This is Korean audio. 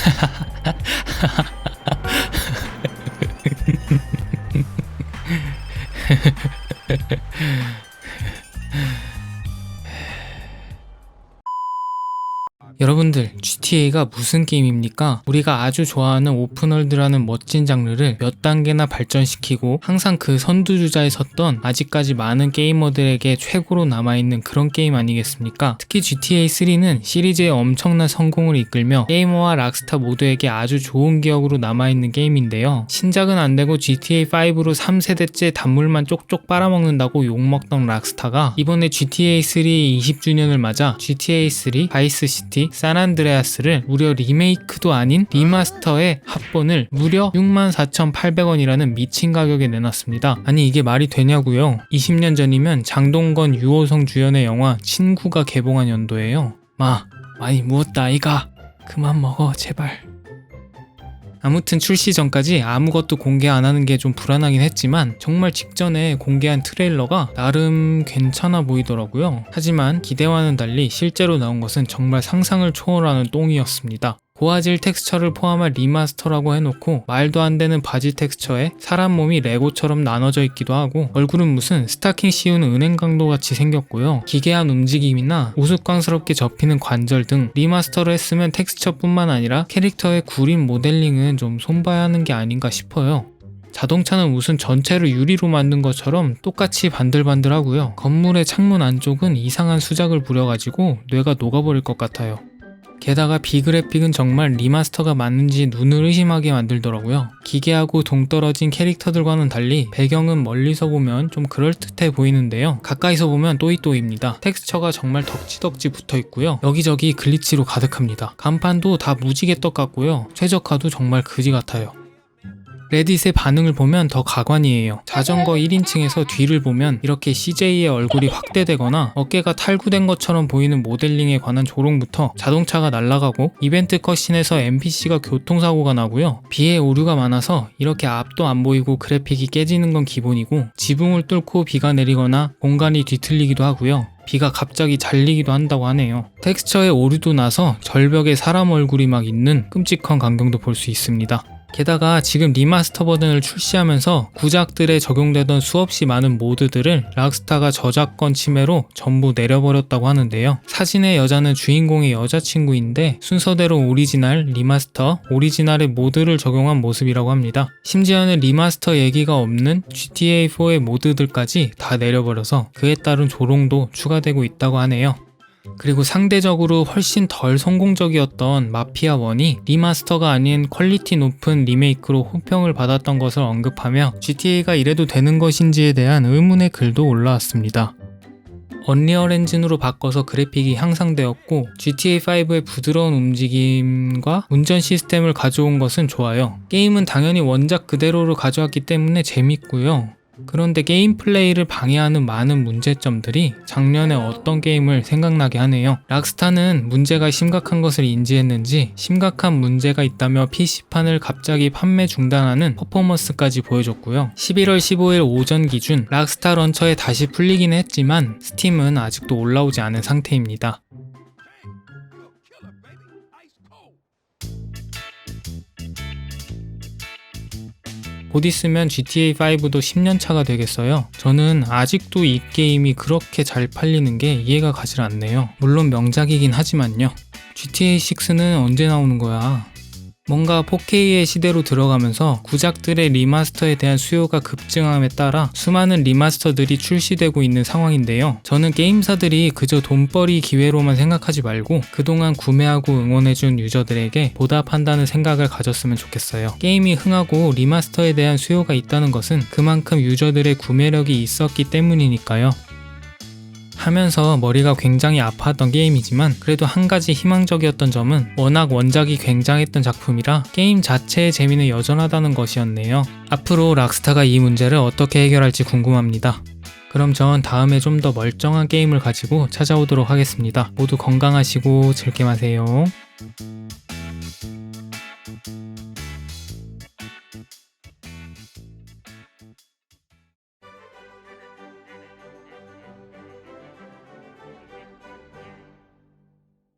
哈哈哈哈哈哈 여러분들, GTA가 무슨 게임입니까? 우리가 아주 좋아하는 오픈월드라는 멋진 장르를 몇 단계나 발전시키고 항상 그 선두주자에 섰던 아직까지 많은 게이머들에게 최고로 남아있는 그런 게임 아니겠습니까? 특히 GTA3는 시리즈의 엄청난 성공을 이끌며 게이머와 락스타 모두에게 아주 좋은 기억으로 남아있는 게임인데요. 신작은 안 되고 GTA5로 3세대째 단물만 쪽쪽 빨아먹는다고 욕먹던 락스타가 이번에 GTA3 20주년을 맞아 GTA3, 바이스시티, 산안드레아스를 무려 리메이크도 아닌 리마스터의 합본을 무려 64,800원이라는 미친 가격에 내놨습니다. 아니 이게 말이 되냐고요? 20년 전이면 장동건, 유호성 주연의 영화 친구가 개봉한 연도예요. 마, 많이 무었다 아이가. 그만 먹어 제발. 아무튼 출시 전까지 아무것도 공개 안 하는 게 좀 불안하긴 했지만 정말 직전에 공개한 트레일러가 나름 괜찮아 보이더라고요. 하지만 기대와는 달리 실제로 나온 것은 정말 상상을 초월하는 똥이었습니다. 고화질 텍스처를 포함한 리마스터라고 해놓고 말도 안 되는 바지 텍스처에 사람 몸이 레고처럼 나눠져 있기도 하고 얼굴은 무슨 스타킹 씌운 은행 강도 같이 생겼고요. 기괴한 움직임이나 우스꽝스럽게 접히는 관절 등 리마스터를 했으면 텍스처뿐만 아니라 캐릭터의 구린 모델링은 좀 손봐야 하는 게 아닌가 싶어요. 자동차는 무슨 전체를 유리로 만든 것처럼 똑같이 반들반들하고요. 건물의 창문 안쪽은 이상한 수작을 부려가지고 뇌가 녹아버릴 것 같아요. 게다가 비그래픽은 정말 리마스터가 맞는지 눈을 의심하게 만들더라고요. 기괴하고 동떨어진 캐릭터들과는 달리 배경은 멀리서 보면 좀 그럴듯해 보이는데요. 가까이서 보면 또이또이입니다. 텍스처가 정말 덕지덕지 붙어 있고요. 여기저기 글리치로 가득합니다. 간판도 다 무지개 떡 같고요. 최적화도 정말 그지 같아요. 레딧의 반응을 보면 더 가관이에요. 자전거 1인칭에서 뒤를 보면 이렇게 CJ의 얼굴이 확대되거나 어깨가 탈구된 것처럼 보이는 모델링에 관한 조롱부터 자동차가 날아가고 이벤트 컷신에서 NPC가 교통사고가 나고요. 비에 오류가 많아서 이렇게 앞도 안 보이고 그래픽이 깨지는 건 기본이고 지붕을 뚫고 비가 내리거나 공간이 뒤틀리기도 하고요. 비가 갑자기 잘리기도 한다고 하네요. 텍스처에 오류도 나서 절벽에 사람 얼굴이 막 있는 끔찍한 광경도 볼 수 있습니다. 게다가 지금 리마스터 버전을 출시하면서 구작들에 적용되던 수없이 많은 모드들을 락스타가 저작권 침해로 전부 내려버렸다고 하는데요. 사진의 여자는 주인공의 여자친구인데 순서대로 오리지널, 리마스터, 오리지널의 모드를 적용한 모습이라고 합니다. 심지어는 리마스터 얘기가 없는 GTA4의 모드들까지 다 내려버려서 그에 따른 조롱도 추가되고 있다고 하네요. 그리고 상대적으로 훨씬 덜 성공적이었던 마피아 1이 리마스터가 아닌 퀄리티 높은 리메이크로 호평을 받았던 것을 언급하며 GTA가 이래도 되는 것인지에 대한 의문의 글도 올라왔습니다. 언리얼 엔진으로 바꿔서 그래픽이 향상되었고 GTA5의 부드러운 움직임과 운전 시스템을 가져온 것은 좋아요. 게임은 당연히 원작 그대로를 가져왔기 때문에 재밌고요. 그런데 게임 플레이를 방해하는 많은 문제점들이 작년에 어떤 게임을 생각나게 하네요. 락스타는 문제가 심각한 것을 인지했는지 심각한 문제가 있다며 PC판을 갑자기 판매 중단하는 퍼포먼스까지 보여줬고요. 11월 15일 오전 기준 락스타 런처에 다시 풀리긴 했지만 스팀은 아직도 올라오지 않은 상태입니다. 곧 있으면 GTA5도 10년 차가 되겠어요. 저는 아직도 이 게임이 그렇게 잘 팔리는 게 이해가 가질 않네요. 물론 명작이긴 하지만요. GTA6는 언제 나오는 거야? 뭔가 4K의 시대로 들어가면서 구작들의 리마스터에 대한 수요가 급증함에 따라 수많은 리마스터들이 출시되고 있는 상황인데요. 저는 게임사들이 그저 돈벌이 기회로만 생각하지 말고 그동안 구매하고 응원해준 유저들에게 보답한다는 생각을 가졌으면 좋겠어요. 게임이 흥하고 리마스터에 대한 수요가 있다는 것은 그만큼 유저들의 구매력이 있었기 때문이니까요. 하면서 머리가 굉장히 아파했던 게임이지만 그래도 한 가지 희망적이었던 점은 워낙 원작이 굉장했던 작품이라 게임 자체의 재미는 여전하다는 것이었네요. 앞으로 락스타가 이 문제를 어떻게 해결할지 궁금합니다. 그럼 전 다음에 좀 더 멀쩡한 게임을 가지고 찾아오도록 하겠습니다. 모두 건강하시고 즐겜 하세요.